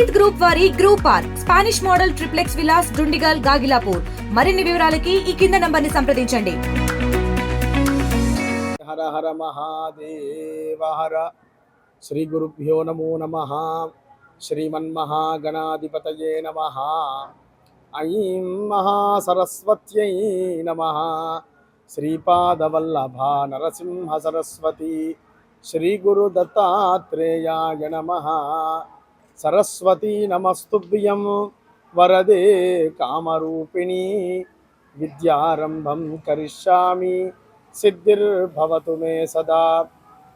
హెయిత్ group వారి group R. Spanish model triplex villas Dundigal Gagillapur. మరిన్ని వివరాలకి ఈ కింద నంబర్ని సంప్రదించండి. హర హర మహాదేవ హర. శ్రీ గురుభ్యో నమో నమ. శ్రీమన్మహాగణాధిపతయే నమ. ఐం మహాసరస్వత్యై నమ. శ్రీపాదవల్లభా నరసింహ సరస్వతి. శ్రీ గురు దత్తాత్రేయాయ నమ. సరస్వతీ నమస్తుభ్యం. వరదే కామరూపిణి. విద్యారంభం కరిష్యామి. సిద్ధిర్భవతు మే సదా.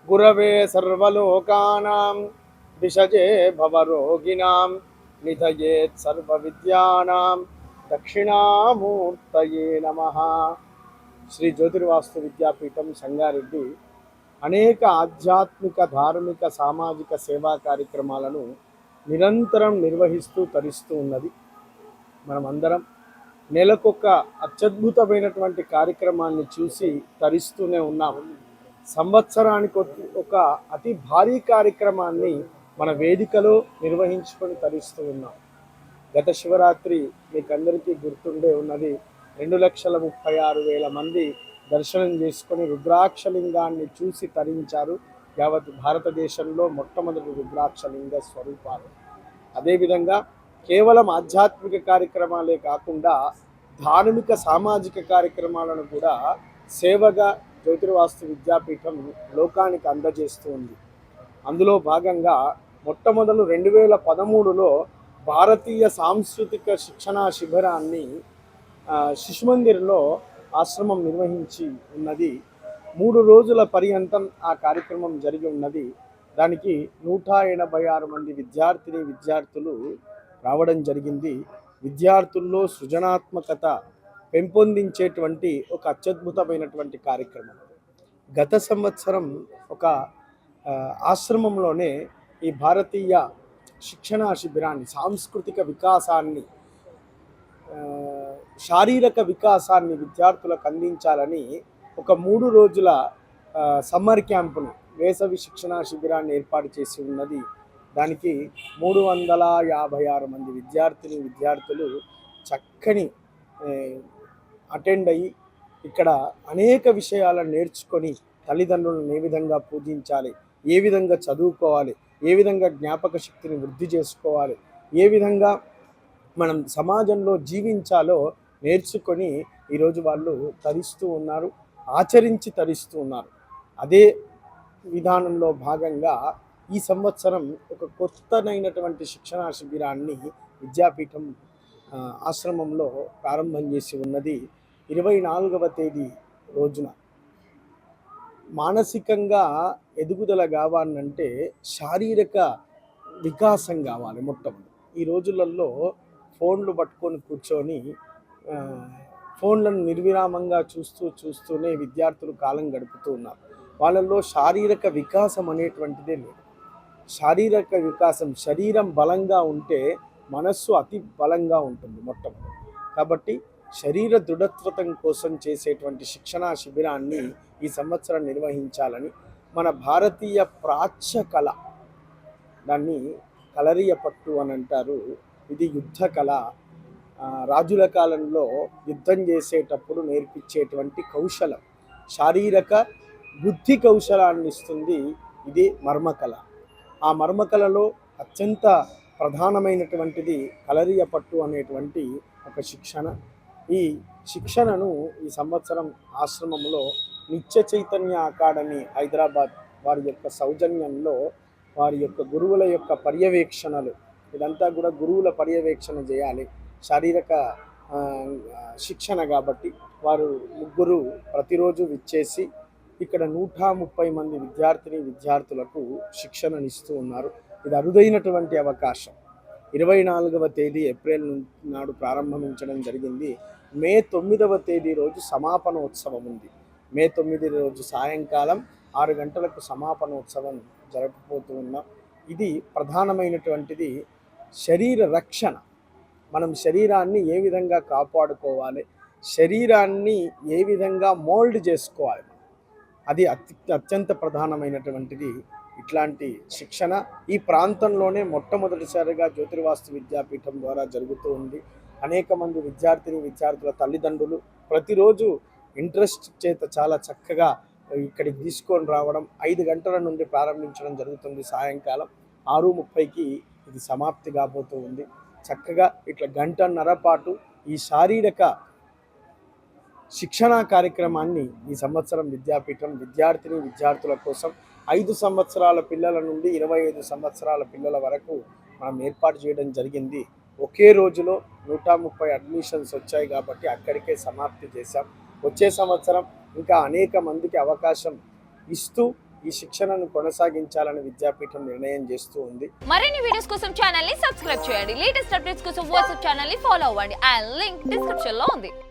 గురవే సర్వలోకానాం. విషజే భవరోగిణాం. నిధయేత్ సర్వవిద్యానాం. దక్షిణామూర్తయే నమ. శ్రీ జ్యోతిర్వాస్తు విద్యాపీఠం సంగారెడ్డి అనేక ఆధ్యాత్మిక ధార్మిక సామాజిక సేవా కార్యక్రమాలను నిరంతరం నిర్వహిస్తూ తరిస్తూ ఉన్నది. మనమందరం నెలకొక అత్యద్భుతమైనటువంటి కార్యక్రమాన్ని చూసి తరిస్తూనే ఉన్నాము. సంవత్సరానికి ఒక- ఒక అతి భారీ కార్యక్రమాన్ని మన వేదికలో నిర్వహించుకొని తరిస్తూ ఉన్నాం. గత శివరాత్రి మీకందరికీ గుర్తుండే ఉన్నది రెండు లక్షల ముప్పై ఆరు వేల మంది దర్శనం చేసుకొని రుద్రాక్షలింగాన్ని చూసి తరించారు. యావత్ భారతదేశంలో మొట్టమొదటి రుద్రాక్షలింగ స్వరూపాలు. అదేవిధంగా కేవలం ఆధ్యాత్మిక కార్యక్రమాలే కాకుండా ధార్మిక సామాజిక కార్యక్రమాలను కూడా సేవగా జ్యోతిర్వాస్తు విద్యాపీఠం లోకానికి అందజేస్తూ ఉంది. అందులో భాగంగా మొట్టమొదలు రెండు వేల పదమూడులో భారతీయ సాంస్కృతిక శిక్షణా శిబిరాన్ని శిశుమందిర్లో ఆశ్రమం నిర్వహించి ఉన్నది మూడు రోజుల పర్యంతం ఆ కార్యక్రమం జరిగి ఉన్నది. దానికి నూట ఎనభై ఆరు మంది విద్యార్థిని విద్యార్థులు రావడం జరిగింది. విద్యార్థుల్లో సృజనాత్మకత పెంపొందించేటువంటి ఒక అత్యద్భుతమైనటువంటి కార్యక్రమం. గత సంవత్సరం ఒక ఆశ్రమంలోనే ఈ భారతీయ శిక్షణా శిబిరాన్ని సాంస్కృతిక వికాసాన్ని శారీరక వికాసాన్ని విద్యార్థులకు అందించాలని ఒక మూడు రోజుల సమ్మర్ క్యాంపును వేసవి శిక్షణా శిబిరాన్ని ఏర్పాటు చేసి ఉన్నది. దానికి మూడు వందల యాభై ఆరు మంది విద్యార్థిని విద్యార్థులు చక్కని అటెండ్ అయ్యి ఇక్కడ అనేక విషయాలను నేర్చుకొని తల్లిదండ్రులను ఏ విధంగా పూజించాలి ఏ విధంగా చదువుకోవాలి ఏ విధంగా జ్ఞాపక శక్తిని వృద్ధి చేసుకోవాలి ఏ విధంగా మనం సమాజంలో జీవించాలో నేర్చుకొని ఈరోజు వాళ్ళు తరిస్తూ ఉన్నారు. ఆచరించి తరిస్తూ ఉన్నారు. అదే విధానంలో భాగంగా ఈ సంవత్సరం ఒక కొత్తనైనటువంటి శిక్షణా శిబిరాన్ని విద్యాపీఠం ఆశ్రమంలో ప్రారంభం చేసి ఉన్నది ఇరవై నాలుగవ తేదీ రోజున. మానసికంగా ఎదుగుదల కావాలంటే శారీరక వికాసం కావాలి మొట్టమొదటి. ఈ రోజులలో ఫోన్లు పట్టుకొని కూర్చొని ఫోన్లను నిర్విరామంగా చూస్తూ చూస్తూనే విద్యార్థులు కాలం గడుపుతూ ఉన్నారు. వాళ్ళల్లో శారీరక వికాసం అనేటువంటిదే లేదు. శారీరక వికాసం శరీరం బలంగా ఉంటే మనస్సు అతి బలంగా ఉంటుంది మొట్టమొదటి. కాబట్టి శరీర దృఢత్వతం కోసం చేసేటువంటి శిక్షణా శిబిరాన్ని ఈ సంవత్సరం నిర్వహించాలని మన భారతీయ ప్రాచ్య కళ దాన్ని కలరియ పట్టు అని అంటారు. ఇది యుద్ధ కళ. రాజుల కాలంలో యుద్ధం చేసేటప్పుడు నేర్పించేటువంటి కౌశలం శారీరక బుద్ధి కౌశలాన్ని ఇస్తుంది ఇది మర్మకళ. ఆ మర్మకళలో అత్యంత ప్రధానమైనటువంటిది కలరియ పట్టు అనేటువంటి ఒక శిక్షణ. ఈ శిక్షణను ఈ సంవత్సరం ఆశ్రమంలో నిత్య చైతన్య అకాడమీ హైదరాబాద్ వారి యొక్క సౌజన్యంలో వారి యొక్క గురువుల యొక్క పర్యవేక్షణలు ఇదంతా కూడా గురువుల పర్యవేక్షణ చేయాలి. శారీరక శిక్షణ కాబట్టి వారు ముగ్గురు ప్రతిరోజు విచ్చేసి ఇక్కడ నూట ముప్పై మంది విద్యార్థిని విద్యార్థులకు శిక్షణనిస్తూ ఉన్నారు. ఇది అరుదైనటువంటి అవకాశం. ఇరవై నాలుగవ తేదీ ఏప్రిల్ ను- నాడు ప్రారంభించడం జరిగింది. మే తొమ్మిదవ తేదీ రోజు సమాపనోత్సవం ఉంది. మే తొమ్మిది రోజు సాయంకాలం ఆరు గంటలకు సమాపనోత్సవం జరపబోతూ ఉన్నాం. ఇది ప్రధానమైనటువంటిది శరీర రక్షణ. మనం శరీరాన్ని ఏ విధంగా కాపాడుకోవాలి? శరీరాన్ని ఏ విధంగా మోల్డ్ చేసుకోవాలి? అది అతి అత్యంత ప్రధానమైనటువంటిది ఇట్లాంటి శిక్షణ ఈ ప్రాంతంలోనే మొట్టమొదటిసారిగా జ్యోతిర్వాస్తు విద్యాపీఠం ద్వారా జరుగుతూ ఉంది. అనేక మంది విద్యార్థిని విద్యార్థుల తల్లిదండ్రులు ప్రతిరోజు ఇంట్రెస్ట్ చేత చాలా చక్కగా ఇక్కడికి తీసుకొని రావడం ఐదు గంటల నుండి ప్రారంభించడం జరుగుతుంది సాయంకాలం. ఆరు ముప్పైకి ఇది సమాప్తి కాబోతూ ఉంది. చక్కగా ఇట్లా గంటన్నర పాటు ఈ శారీరక శిక్షణా కార్యక్రమాన్ని ఈ సంవత్సరం విద్యాపీఠం విద్యార్థిని విద్యార్థుల కోసం ఐదు సంవత్సరాల పిల్లల నుండి ఇరవై ఐదు సంవత్సరాల పిల్లల వరకు మనం ఏర్పాటు చేయడం జరిగింది. ఒకే రోజులో నూట ముప్పై అడ్మిషన్స్ వచ్చాయి కాబట్టి అక్కడికే సమాప్తి చేశాం. వచ్చే సంవత్సరం ఇంకా అనేక మందికి అవకాశం ఇస్తూ ఈ శిక్షణను కొనసాగించాలని విద్యాపీఠం నిర్ణయం చేస్తూ ఉంది. మరిన్ని వీడియోస్ కోసం ఛానల్ని సబ్స్క్రైబ్ చేయండి. లేటెస్ట్ అప్డేట్స్ కోసం వాట్సాప్ ఛానల్ని ఫాలో అవ్వండి. అండ్ లింక్ డిస్క్రిప్షన్లో ఉంది.